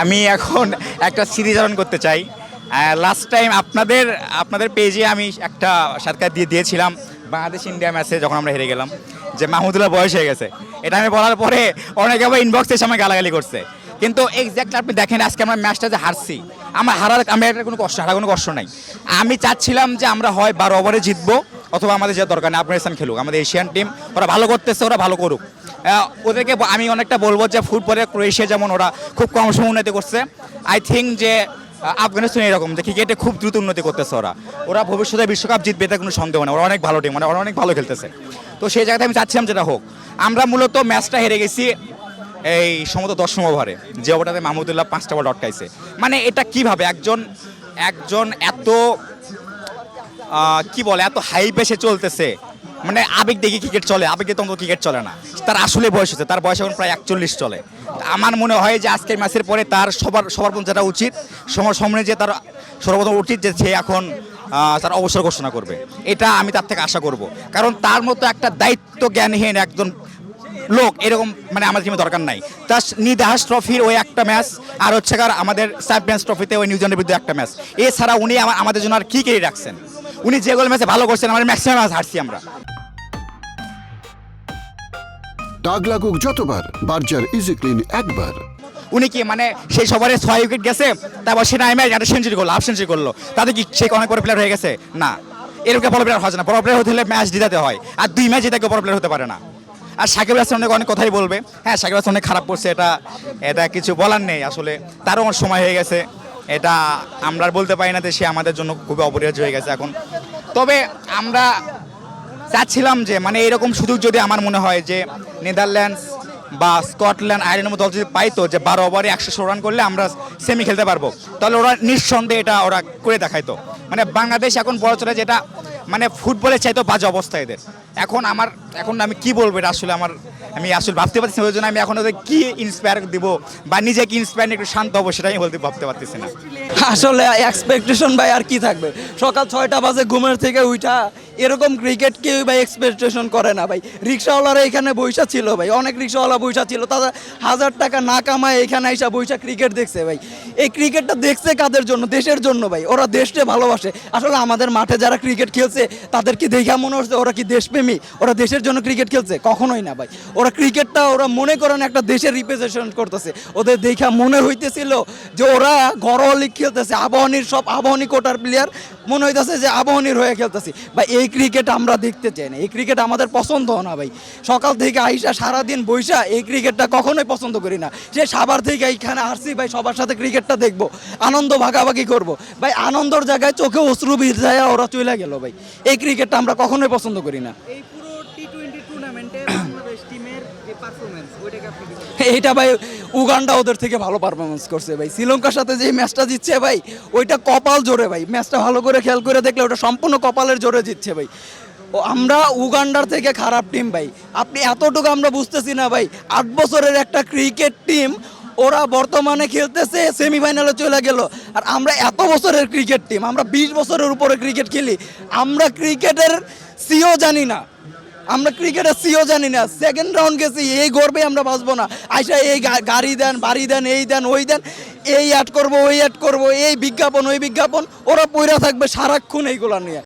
আমি এখন একটা সিরিজ অন করতে চাই। লাস্ট টাইম আপনাদের আপনাদের পেজে আমি একটা সাক্ষাৎ দিয়ে দিয়েছিলাম বাংলাদেশ ইন্ডিয়া ম্যাচে যখন আমরা হেরে গেলাম, যে মাহমুদুল্লাহ বয়স হয়ে গেছে। এটা আমি বলার পরে অনেকে আবার ইনবক্সে সময় গালাগালি করছে। কিন্তু এক্স্যাক্টলি আপনি দেখেন, আজকে আমরা ম্যাচটা যে হারছি, আমার হারার, আমি একটা কোনো কষ্ট, হারার কোনো কষ্ট নাই। আমি চাচ্ছিলাম যে আমরা হয় বারো ওভারে জিতবো, অথবা আমাদের যে দরকার নেই, আফগানিস্তান খেলুক। আমাদের এশিয়ান টিম ওরা ভালো করতেছে, ওরা ভালো করুক। ওদেরকে আমি অনেকটা বলব যে ফুটবলে ক্রোয়েশিয়া যেমন ওরা খুব কম সময় উন্নতি করছে আই থিঙ্ক যে আফগানিস্তান এরকম যে ক্রিকেটে খুব দ্রুত উন্নতি করতেছে ওরা। ওরা ভবিষ্যতে বিশ্বকাপ জিতবে এটা কোনো সন্দেহ নেই, ওরা অনেক ভালো টিম মানে ওরা অনেক ভালো খেলতেছে। তো সেই জায়গাতে আমি চাচ্ছিলাম যেটা হোক, আমরা মূলত ম্যাচটা হেরে গেছি এই সমস্ত দশম ওভারে, যে ওভারটাতে মাহমুদুল্লাহ পাঁচটা বল আটকাইছে। মানে এটা কীভাবে একজন একজন এত কি বলে, এত হাই পেসে চলতেছে মানে আবেগ দেখে ক্রিকেট চলে, আবেগে তখন ক্রিকেট চলে না। তার আসলে বয়স হচ্ছে তার বয়স এখন প্রায় একচল্লিশ চলে। আমার মনে হয় যে আজকের ম্যাচের পরে তার সবার সবার যেটা উচিত সময় সামনে যে তার সর্বপ্রথম উচিত যে সে এখন তার অবসর ঘোষণা করবে। এটা আমি তার থেকে আশা করব। কারণ তার মতো একটা দায়িত্ব জ্ঞানহীন একজন লোক এরকম মানে আমাদের টিমে দরকার নাই। তার নিদাহাস ট্রফির ওই একটা ম্যাচ, আর হচ্ছে কার আমাদের চ্যাম্পিয়ন্স ট্রফিতে ওই নিউজিল্যান্ডের বিরুদ্ধে একটা ম্যাচ। এছাড়া উনি আমাদের জন্য আর কী কে রাখছেন? উনি যেগুলো ম্যাচে ভালো করছেন, আমাদের ম্যাক্সিমাম ম্যাচ হারছি আমরা। দাগ লাগুক যতবার, বার্জার ইজি ক্লিন একবার। উনি কি মানে সেই সবারে ছয় উইকেট গেছে, তারপর সে নাইমে একটা সেঞ্চুরি করল হাফ সেঞ্চুরি করল। তাতে কি সে অনেক বড় প্লেয়ার হয়ে গেছে? না। এরকম বড় প্লেয়ার হয় না। বড় প্লেয়ার হতে হলে ম্যাচ জিতাতে হয়। আর দুই ম্যাচ জিতে কেউ বড় প্লেয়ার হতে পারে না। আর সাকিব হাসান অনেক অনেক কথাই বলবে। হ্যাঁ সাকিব হাসান অনেক খারাপ করছে, এটা এটা কিছু বলার নেই আসলে। তারও আমার সময় হয়ে গেছে। এটা আমরা বলতে পারি না যে সে আমাদের জন্য খুবই অপরিহার্য হয়ে গেছে এখন। তবে আমরা চাচ্ছিলাম যে মানে এরকম সুযোগ যদি আমার মনে হয় যে নেদারল্যান্ডস বা স্কটল্যান্ড, আয়ারল্যান্ডের মতো দল যদি পাইতো যে বারো ওভারে একশো রান করলে আমরা সেমি খেলতে পারব। তাহলে ওরা নিঃসন্দেহে এটা ওরা করে দেখাইতো। মানে বাংলাদেশ এখন বড় চলে যেটা মানে ফুটবলের চাইতো বাজে অবস্থা এদের। এখন আমার, এখন আমি কি বলব এটা আসলে আমার, আমি আসলে ভাবতে পারছি ওই জন্য আমি এখন ওদের কী ইন্সপায়ার দিব বা নিজেকে ইন্সপায়ার একটু শান্ত হব সেটাই বলতে, ভাবতে পারতেছি না। আসলে এক্সপেকটেশন ভাই আর কি থাকবে? সকাল ছয়টা বাজে, ঘুমের থেকে উঠা এরকম ক্রিকেট কেউ ভাই এক্সপেকটেশন করে না ভাই। রিক্সাওয়ালারা এখানে বৈশা ছিল ভাই। অনেক রিক্সাওয়ালা বৈশা ছিল। তারা হাজার টাকা না কামায় এখানে এসে বৈশা ক্রিকেট দেখছে ভাই। এই ক্রিকেটটা দেখছে কাদের জন্য? দেশের জন্য ভাই। ওরা দেশকে ভালোবাসে। আসলে আমাদের মাঠে যারা ক্রিকেট খেলছে, তাদের কি দেখা মনে হচ্ছে ওরা কি দেশপ্রেমী? ওরা দেশের জন্য ক্রিকেট খেলছে? কখনোই না ভাই। ওরা ক্রিকেটটা ওরা মনে করেন একটা দেশের রিপ্রেজেন্টেশন করতেছে। ওদের দেখা মনে হইতেছিল যে ওরা ঘরোয়া লিগ খেলতেছে। আবাহনীর সব আবাহনী কোটার প্লেয়ার মনে হইতেছে যে আবাহনীর হয়ে খেলতেছি। ভাই এই ক্রিকেট আমরা দেখতে চাই না। এই ক্রিকেট আমাদের পছন্দ না ভাই। সকাল থেকে আইসা সারাদিন বৈশা এই ক্রিকেটটা কখনোই পছন্দ করি না। সে সাবার থেকে এইখানে আসছি ভাই সবার সাথে ক্রিকেটটা দেখব আনন্দ ভাগাভাগি করব। ভাই আনন্দর জায়গায় চোখে অশ্রু ভিজায় ওরা চলে গেল ভাই। এই ক্রিকেটটা আমরা কখনোই পছন্দ করি না। এই পুরো টি টোয়েন্টি টুর্নামেন্টে বাংলাদেশ টিমের যে পারফরমেন্স ওইটাকে আপনি কি এইটা ভাই উগান্ডা ওদের থেকে ভালো পারফরমেন্স করছে ভাই। শ্রীলঙ্কার সাথে যে ম্যাচটা জিতছে ভাই, ওইটা কপাল জোরে ভাই। ম্যাচটা ভালো করে খেয়াল করে দেখলে ওটা সম্পূর্ণ কপালের জোরে জিতছে ভাই। ও, আমরা উগান্ডার থেকে খারাপ টিম ভাই। আপনি এতটুকু আমরা বুঝতেছি না ভাই। আট বছরের একটা ক্রিকেট টিম ওরা বর্তমানে খেলতেছে সেমিফাইনালে চলে গেল। আর আমরা এত বছরের ক্রিকেট টিম আমরা বিশ বছরের উপরে ক্রিকেট খেলি। আমরা ক্রিকেটের সিও জানি না। আমরা ক্রিকেটের সিও জানি না। সেকেন্ড রাউন্ড গেছি, এই গর্বে আমরা বাঁচবো না। আইসা এই গাড়ি দেন, বাড়ি দেন, এই দেন, ওই দেন, এই অ্যাড করব, ওই অ্যাড করব, এই বিজ্ঞাপন, ওই বিজ্ঞাপন, ওরা পইরা থাকবে সারাক্ষণ এইগুলো নিয়ে।